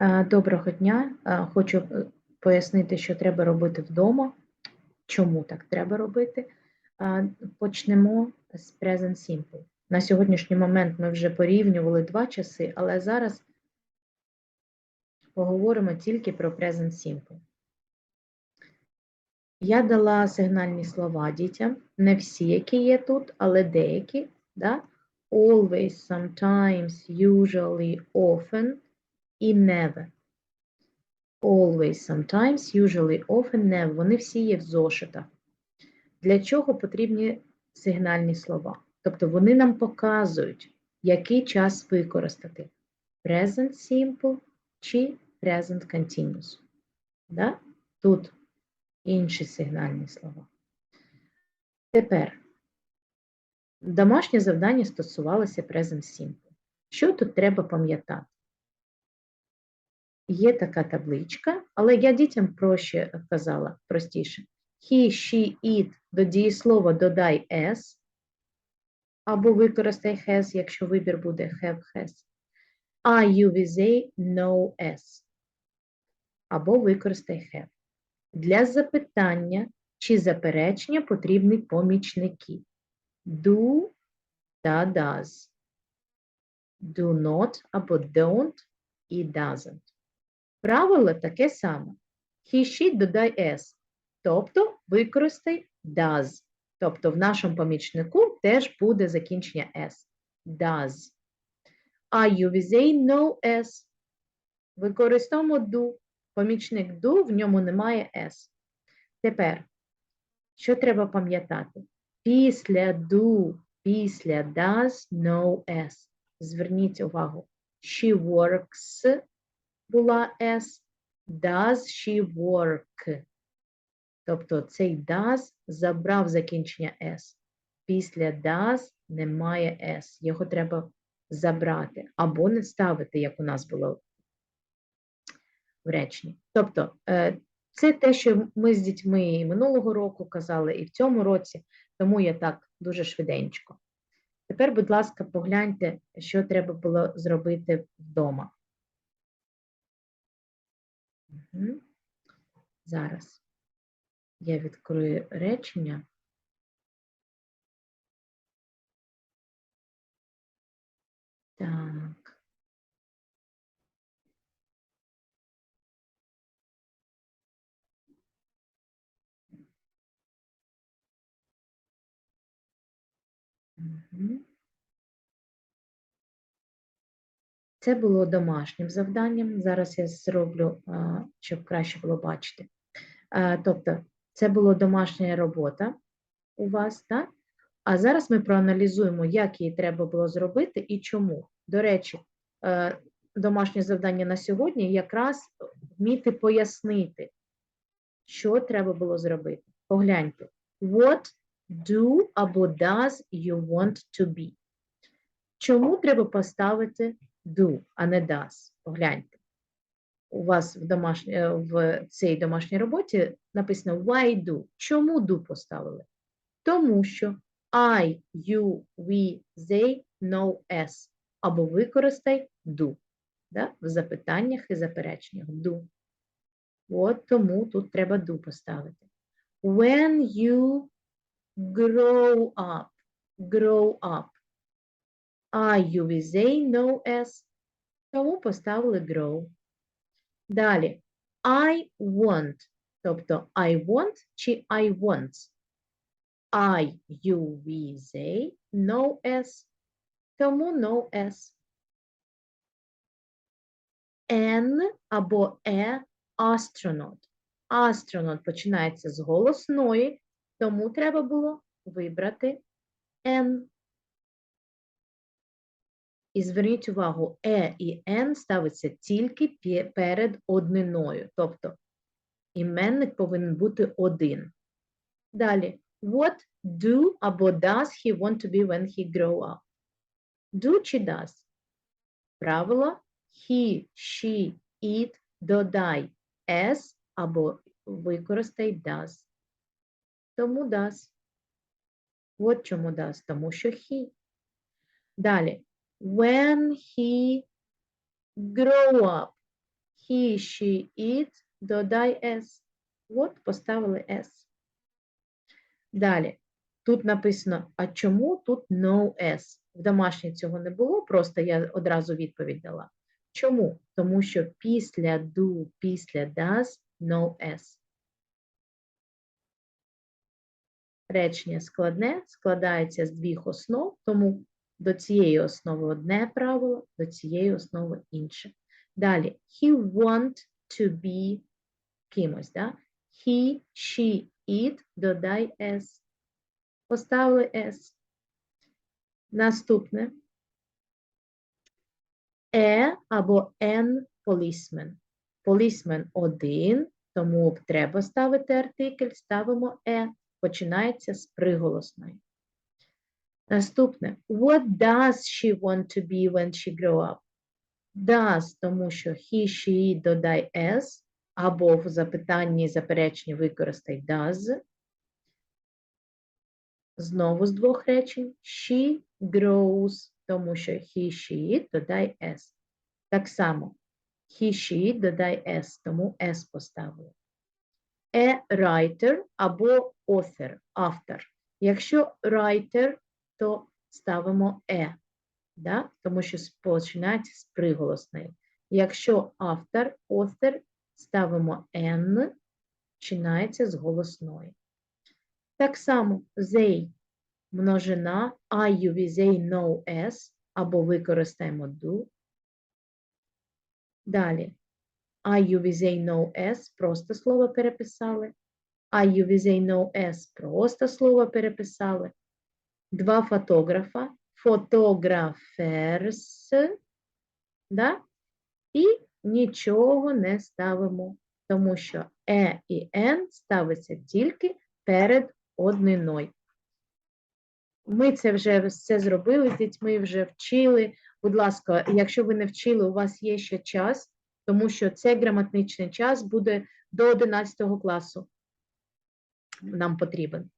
Е, Доброго дня. Е, Хочу е, пояснити, що треба робити вдома. Чому так треба робити? Почнемо з Present Simple. На сьогоднішній момент ми вже порівнювали два часи, але зараз поговоримо тільки про Present Simple. Я дала сигнальні слова дітям, не всі, які є тут, але деякі. Да? Always, sometimes, usually, often і never. Always, sometimes, usually, often, never. Вони всі є в зошитах. Для чого потрібні сигнальні слова? Тобто вони нам показують, який час використати. Present simple чи present continuous. Да? Тут інші сигнальні слова. Тепер домашнє завдання стосувалося Present Simple. Що тут треба пам'ятати? Є така табличка, але я дітям проще казала, простіше. He, she, it до дієслова додай s, або використай has, якщо вибір буде have, has. I, you, we, they, no s. Або використай have. Для запитання чи заперечення потрібні помічники. Do та does. Do not або don't і doesn't. Правило таке саме. He, she додай s. Тобто використай does. Тобто в нашому помічнику теж буде закінчення s. Does. I, you, we, they, no s. Використовуємо do. Помічник do, в ньому немає s. Тепер, що треба пам'ятати? Після do, після does, no s. Зверніть увагу. She works була s. Does she work? Тобто цей does забрав закінчення s. Після does немає s. Його треба забрати або не ставити, як у нас було в реченні. Тобто, е, це те, що ми з дітьми і минулого року казали, і в цьому році, тому я так дуже швиденько. Тепер, будь ласка, погляньте, що треба було зробити вдома. Мгм. Зараз я відкрию речення. Так. Мгм. Це було домашнім завданням. Зараз я зроблю, щоб краще було бачити. Тобто, це була домашня робота у вас, так? А зараз ми проаналізуємо, як її треба було зробити і чому. До речі, е, домашнє завдання на сьогодні якраз вміти пояснити, що треба було зробити. Погляньте. What do або does you want to be? Чому треба поставити do, а не does? Погляньте. У вас в, домашній, е, в цій домашній роботі написано why do. Чому do поставили? Тому що I, you, we, they, no s. Або використай do. Да? В запитаннях і запереченнях do. От тому тут треба do поставити. When you grow up. Grow up. I, you, we, they, no s. Тому поставили grow. Далі. I want. Тобто I want чи I wants. I, you, we, they, no s. Тому no s. N або e astronaut. Astronaut починається з голосної, тому треба було вибрати N. І зверніть увагу, е і n ставиться тільки перед одниною. Тобто іменник повинен бути один. Далі. What do або does he want to be when he grow up? Do чи does? Правило he, she, it, додай s або використай does. Тому does. От чому does, тому що he. Далі. When he grow up. he, she, it, додай s. От, поставили s. Далі. Тут написано, а чому тут no s? В домашній цього не було, просто я одразу відповідь дала. Чому? Тому що після do, після does, no s. Речення складне, складається з двох основ, тому до цієї основи одне правило, до цієї основи інше. Далі, he want to be кимось, да? He, she, it, додай s. Поставили s. Наступне. E або N policeman. Policeman один, тому треба ставити артикль, ставимо E. Починається з приголосної. Наступне. What does she want to be when she grow up? Does, тому що he, she, додай s, або в запитанні запереченні використай does. Знову з двох речень. She grows, тому що he, she, додай s. Так само. He, she, додай s, тому s поставили. A writer або author, автор. Якщо writer, то ставимо e, да? тому що починається з приголосної. Якщо автор, author, ставимо n, починається з голосної. Так само they, множина, I, we, they, no, s, або використаємо do. Далі. I, we, they, no, s, просто слово переписали. I, we, they, no, s, просто слово переписали. Два фотографа, фотограферс, да? і нічого не ставимо, тому що е і н ставиться тільки перед одниною. Ми це вже все зробили з дітьми, вже вчили. Будь ласка, якщо ви не вчили, у вас є ще час, тому що цей граматичний час буде до 11 класу. Нам потрібен.